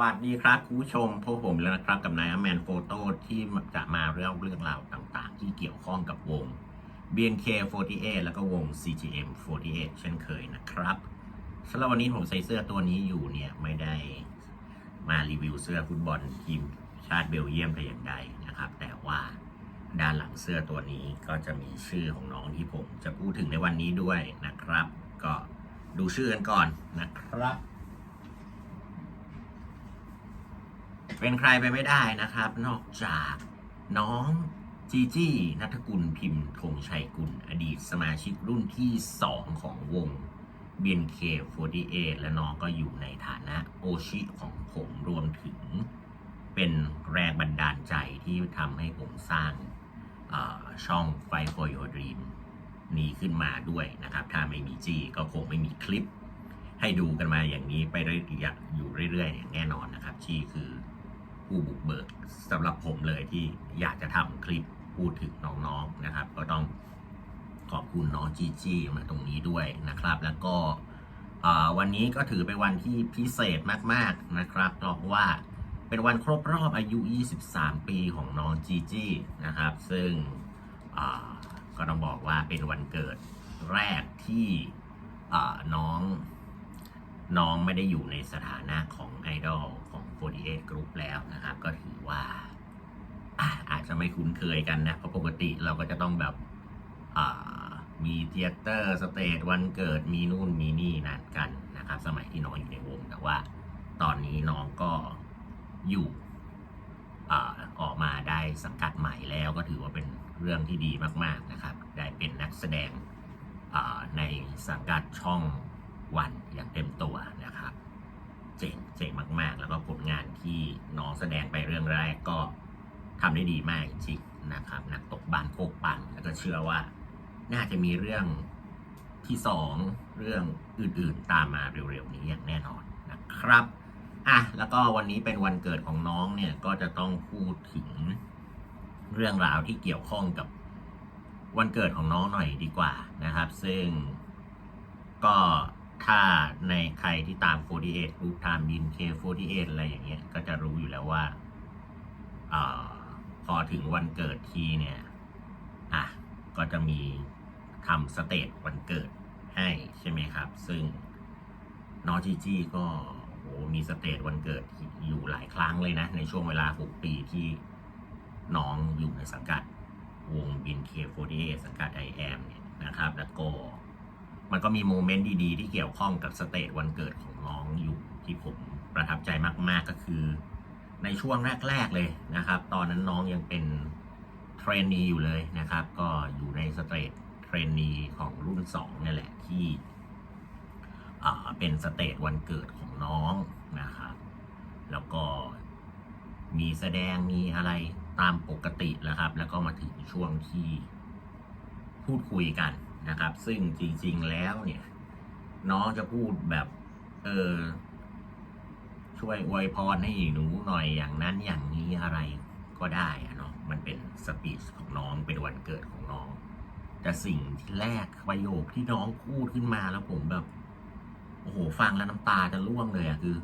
วัสดีครับคุณผู้ชมพบผมแล้วนะครับกับนายอแมนโฟโต้ที่จะมาเรื่องเรื่องราวต่างๆ ที่เกี่ยวข้องกับวง BNK48 แล้วก็วง CGM48 เช่นเคยนะครับสำหรับวันนี้ผมใส่เสื้อตัวนี้อยู่เนี่ยไม่ได้มารีวิวเสื้อฟุตบอลทีมชาติเบลเยียมแต่อย่างใดนะครับ แต่ว่าด้านหลังเสื้อตัวนี้ก็จะมีชื่อของน้องที่ผมจะพูดถึงในวันนี้ด้วยนะครับ ก็ดูชื่อกันก่อนนะครับ เป็นใครไปไม่ได้นะครับ นอกจากน้องจีจี้นัทกุลพิมพ์ธงชัยกุล อดีตสมาชิกรุ่นที่ 2 ของวง BNK48 และน้องก็อยู่ในฐานะโอชิของผมรวมถึง เป็นแรงบันดาลใจที่ทำให้ผมสร้างช่อง Fight for Your Dream นี้ขึ้นมาด้วยนะครับ ถ้าไม่มีจี้ก็คงไม่มีคลิป ให้ดูกันมาอย่างนี้ไปเรื่อยๆอยู่เรื่อยๆอย่างแน่นอนนะครับชี่คือ ผู้บุกเบิกสำหรับผมเลยที่อยากจะทำคลิปพูดถึงน้องๆนะครับ ก็ต้องขอบคุณน้องจีจี้มาตรงนี้ด้วยนะครับ แล้วก็วันนี้ก็ถือเป็นวันที่พิเศษมากๆนะครับเพราะว่าเป็นวันครบรอบอายุ 23 ปีของน้องจีจี้นะครับ ซึ่งก็ต้องบอกว่าเป็นวันเกิดแรกที่น้องน้องไม่ได้อยู่ในสถานะของไอดอล 48 Group แล้วนะครับ ก็ถือว่าอาจจะไม่คุ้นเคยกันนะ เพราะปกติเราก็จะต้องแบบมีเทเตอร์สเตจวันเกิดมีนู่นมีนี่นั่นกันนะครับ สมัยที่น้องอยู่ในวง แต่ว่าตอนนี้น้องก็อยู่อออกมาได้สังกัดใหม่แล้วก็ถือว่าเป็นเรื่องที่ดีมาก ๆนะครับ ได้เป็นนักแสดงในสังกัดช่องวันอย่างเต็มตัวนะครับ เจ๋งเจ๋งมาก ๆ แล้วก็ผลงานที่น้องแสดงไปเรื่องแรกก็ทำได้ดีมากจริงๆนะครับ นักตกบานโคกปังแล้วก็เชื่อว่า น่าจะมีเรื่องที่สองเรื่องอื่นๆตามมาเร็วๆนี้อย่างแน่นอนนะครับอะแล้วก็วันนี้เป็นวันเกิดของน้องเนี่ยก็จะต้องพูดถึงเรื่องราวที่เกี่ยวข้องกับวันเกิดของน้องหน่อยดีกว่านะครับ ซึ่งก็ ถ้าในใครที่ตาม 48รูปตามบิน K48 อะไรอย่างเงี้ย ก็จะรู้อยู่แล้วว่าอพอถึงวันเกิดทีเนี่ย อะ ก็จะมีทำสเตจวันเกิดให้ใช่ไหมครับ ซึ่งน้องจีจี้ก็โหมีสเตจวันเกิดอยู่หลายครั้งเลยนะ ในช่วงเวลา 6 ปีที่น้องอยู่ในสังกัดวงบิน K48 สังกัด I am เนี่ยนะครับ แล้วก็ มันก็มีโมเมนต์ดีๆ ที่เกี่ยวข้องกับสเตจวันเกิดของน้องอยู่ที่ผมประทับใจมากๆก็คือ ในช่วงแรก ๆ เลยนะครับ ตอนนั้นน้องยังเป็นเทรนนีอยู่เลยนะครับ ก็อยู่ในสเตจเทรนนีของรุ่น2นี่แหละที่อ่าเป็นสเตจวันเกิดของน้องนะครับ แล้วก็มีแสดงมีอะไรตามปกติแล้วครับ แล้วก็มาถึงช่วงที่พูดคุยกัน นะครับ ซึ่งจริงๆแล้วเนี่ย น้องจะพูดแบบ เออช่วยอวยพรให้หนูหน่อยอย่างนั้นอย่างนี้อะไรก็ได้อะเนาะมันเป็นสปีชของน้องเป็นวันเกิดของน้อง แต่สิ่งที่แรกประโยคที่น้องพูดขึ้นมาแล้วผมแบบโอ้โหฟังแล้วน้ำตาจะร่วงเลยอะคือ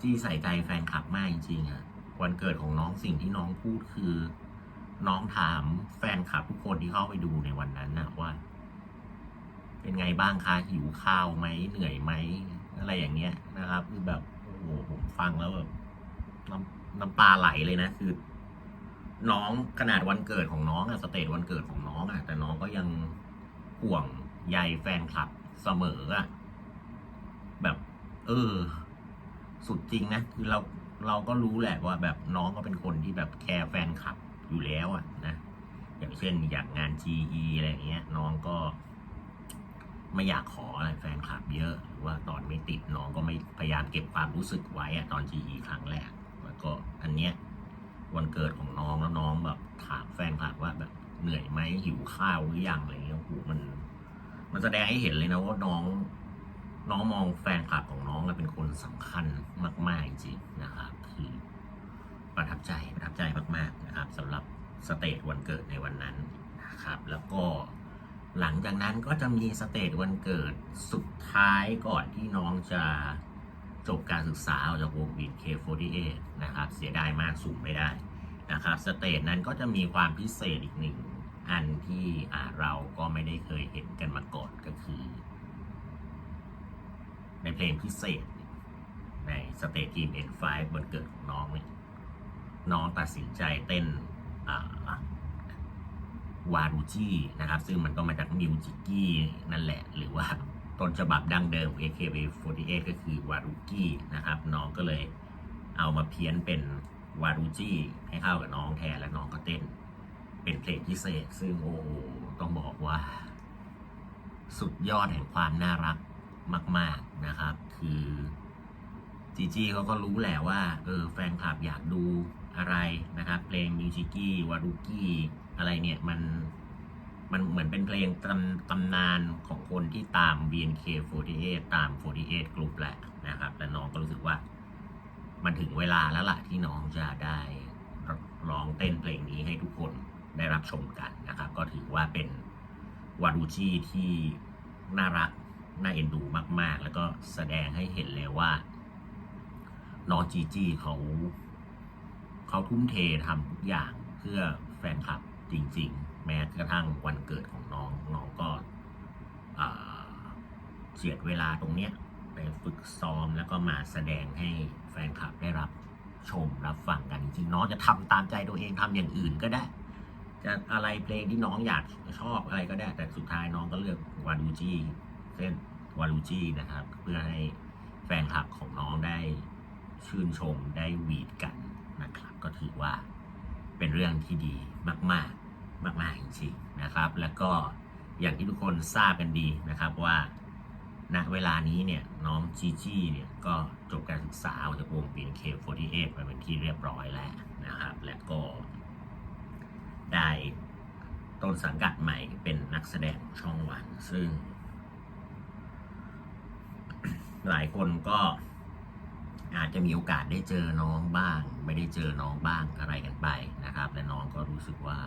จี้ใส่ใจแฟนคลับมากจริงๆอะวันเกิดของน้องสิ่งที่น้องพูดคือ น้องถามแฟนคลับทุกคนที่เข้าไปดูในวันนั้นนะว่า เป็นไงบ้างคะหิวข้าวไหมเหนื่อยไหมอะไรอย่างเงี้ยนะครับ คือแบบโอ้โหผมฟังแล้วแบบน้ำน้ำตาไหลเลยนะคือ น้องขนาดวันเกิดของน้องอะสเตจวันเกิดของน้องอะแต่น้องก็ยังห่วงใยแฟนคลับเสมออะแบบ เออ สุดจริงนะคือเราเราก็รู้แหละว่าแบบน้องก็เป็นคนที่แบบแคร์แฟนคลับ อยู่แล้วอะนะอย่างเช่นอย่างงาน GE อะไรเงี้ย น้องก็ ไม่อยากขออะไรแฟนคลับเยอะหรือว่าตอนไม่ติดน้องก็ไม่พยายามเก็บความรู้สึกไว้อะตอน GE ครั้งแรกแล้วก็อันเนี้ยวันเกิดของน้องแล้วน้องแบบถามแฟนคลับว่าแบบเหนื่อยไหมหิวข้าวหรือยังอะไรเงี้ยโอ้โหมัน มันแสดงให้เห็นเลยนะว่าน้อง น้องมองแฟนคลับของน้องเป็นคนสำคัญมาก ๆ จริงๆนะครับคือ ประทับใจประทับใจมากๆนะครับสำหรับสเตจวันเกิดในวันนั้นนะครับแล้วก็หลังจากนั้นก็จะมีสเตจวันเกิดสุดท้ายก่อนที่น้องจะจบการศึกษาออกจากวง BNK48 นะครับเสียดายมากสูงไม่ได้นะครับสเตจนั้นก็จะมีความพิเศษอีกหนึ่งอันที่เราก็ไม่ได้เคยเห็นกันมาก่อนก็คือ ในเพลงพิเศษ ในสเตจทีม N5 บนเกิดของน้องเนี่ย น้องตัดสินใจเต้นวารูจินะครับ ซึ่งมันก็มาจากมิวจิกี้นั่นแหละ หรือว่าต้นฉบับดั้งเดิม AKB48 ก็คือวารุกี้นะครับ น้องก็เลยเอามาเพี้ยนเป็นวารุจิให้เข้ากับน้องแทนแล้วน้องก็เต้น เป็นเพลงพิเศษ ซึ่งโอ้ต้องบอกว่า สุดยอดแห่งความน่ารักมาก ๆนะครับ คือจีจีเขาก็รู้แหละว่า เออแฟนคลับอยากดู อะไรนะครับเพลงมิวจิกี้วารุกี้อะไรเนี่ยมันมันเหมือนเป็นเพลงตำตำนานของคนที่ตาม BNK48 ตาม 48 Group แหละนะครับ และน้องก็รู้สึกว่า มันถึงเวลาแล้วล่ะที่น้องจะได้ร้องเต้นเพลงนี้ให้ทุกคนได้รับชมกันนะครับ ก็ถือว่าเป็นวารุจีที่น่ารัก น่าเอ็นดูมาก ๆ แล้วก็แสดงให้เห็นเลยว่า น้องจีจีเขา เขาทุ่มเททำทุกอย่างเพื่อแฟนคลับจริง ๆ แม้กระทั่งวันเกิดของน้องน้องก็เจียดเวลาตรงเนี้ยไปฝึกซ้อมแล้วก็มาแสดงให้แฟนคลับได้รับชมรับฟังกันจริงๆน้องจะทำตามใจตัวเองทำอย่างอื่นก็ได้ จะอะไรเพลงที่น้องอยากชอบอะไรก็ได้ แต่สุดท้ายน้องก็เลือกวารูจีเส้นวารูจีนะครับ เพื่อให้แฟนคลับของน้องได้ชื่นชมได้หวีดกัน นะครับ ก็ถือว่าเป็นเรื่องที่ดีมาก ๆ มาก ๆ จริงๆนะครับ แล้วก็อย่างที่ทุกคนทราบกันดีนะครับว่าณเวลานี้เนี่ยน้องจีจี้เนี่ยก็จบการศึกษาออกจากวง BNK48 ไปเป็นที่เรียบร้อยแล้วนะครับ และก็ได้ต้นสังกัดใหม่เป็นนักแสดงช่องวันซึ่ง หลายคนก็ อาจจะมีโอกาสได้เจอน้องบ้าง ไม่ได้เจอน้องบ้างอะไรกันไปนะครับ และน้องก็รู้สึกว่า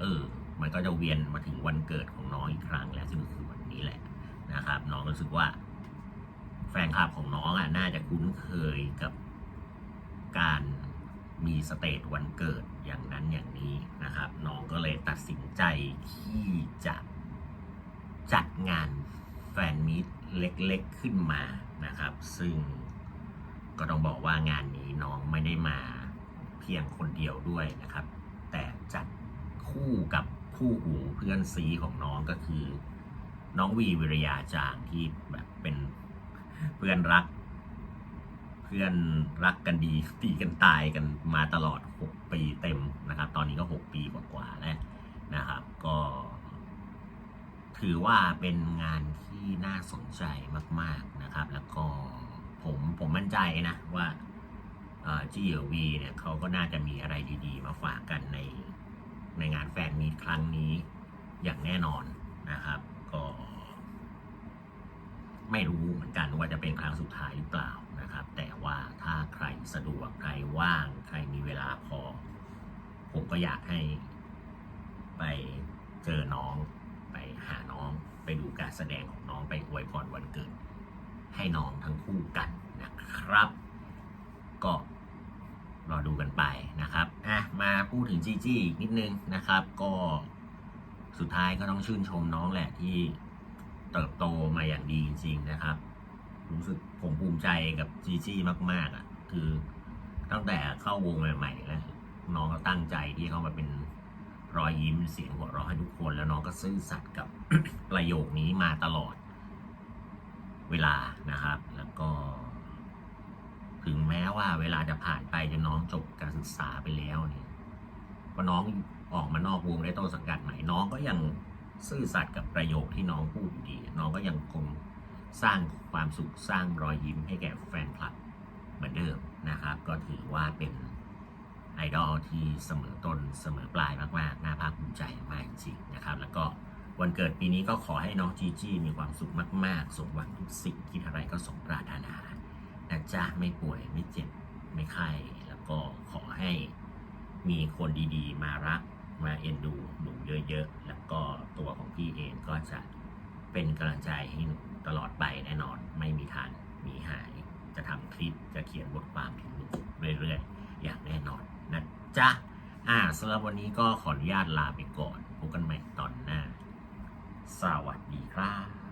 เออ มันก็จะเวียนมาถึงวันเกิดของน้องอีกครั้งแล้วซึ่งคือวันนี้แหละนะครับ น้องรู้สึกว่า แฟนคลับของน้องอะน่าจะคุ้นเคยกับการมีสเตจวันเกิดอย่างนั้นอย่างนี้นะครับ น้องก็เลยตัดสินใจที่จะจัดงานแฟนมิตเล็กๆขึ้นมานะครับ ซึ่ง ก็ต้องบอกว่างานนี้น้องไม่ได้มาเพียงคนเดียวด้วยนะครับ แต่จัดคู่กับคู่หูเพื่อนซีของน้องก็คือ น้องวีวิริยาจางที่แบบเป็นเพื่อนรัก เพื่อนรักกันดีตีกันตายกันมาตลอด 6 ปีเต็มนะครับ ตอนนี้ก็ 6 ปีกว่าๆแล้วนะครับ ก็ ถือว่าเป็นงานที่น่าสนใจมาก ๆนะครับ แล้วก็ ผมผมมั่นใจนะว่าจีเอวีเนี่ยเขาก็น่าจะมีอะไรดีๆ มาฝากกันในในงานแฟนมีครั้งนี้อย่างแน่นอนนะครับ ก็ไม่รู้เหมือนกันว่าจะเป็นครั้งสุดท้ายหรือเปล่านะครับ แต่ว่าถ้าใครสะดวกใครว่าง ใครมีเวลาพอ ผมก็อยากให้ไปเจอน้อง ไปหาน้อง ไปดูการแสดงของน้องไปอวยพรวันเกิด ให้น้องทั้งคู่กัน นะครับ ก็รอดูกันไปนะครับอะมาพูดถึงจีจี้อีกนิดนึงนะครับ ก็สุดท้ายก็ต้องชื่นชมน้องแหละที่เติบโตมาอย่างดีจริงๆนะครับ รู้สึกผมภูมิใจกับจีจี้มาก ๆอะคือตั้งแต่เข้าวงใหม่ๆแล้วน้องก็ตั้งใจที่เข้ามาเป็นรอยยิ้มเสียงหัวเราะให้ทุกคนแล้วน้องก็ซื่อสัตย์กับประโยคนี้มาตลอดเวลานะครับ แล้วก็ ถึงแม้ว่าเวลาจะผ่านไปจนน้องจบการศึกษาไปแล้วเนี่ยพอน้องออกมานอกวงได้ต้นสังกัดใหม่น้องก็ยังซื่อสัตย์กับประโยคที่น้องพูดอยู่ดี น้องก็ยังคงสร้างความสุขสร้างรอยยิ้มให้แก่แฟนคลับเหมือนเดิมนะครับ ก็ถือว่าเป็นไอดอลที่เสมอต้นเสมอปลายมากๆน่าภาคภูมิใจมากจริงๆนะครับ แล้วก็วันเกิดปีนี้ก็ขอให้น้องจีจี้มีความสุขมาก ๆ สมหวังทุกสิ่งคิดอะไรก็สมปรารถนา นะจ๊ะไม่ป่วยไม่เจ็บไม่ไข้แล้วก็ขอให้มีคนดีๆ มารักมาเอ็นดูหนูเยอะๆ แล้วก็ตัวของพี่เองก็จะเป็นกำลังใจให้หนูตลอดไปแน่นอนไม่มีทางหนีหาย จะทำคลิปจะเขียนบทความถึงหนูเรื่อยๆ อย่างแน่นอนนะจ๊ะอ่าสำหรับวันนี้ก็ขออนุญาตลาไปก่อนพบกันใหม่ตอนหน้า สวัสดีครับ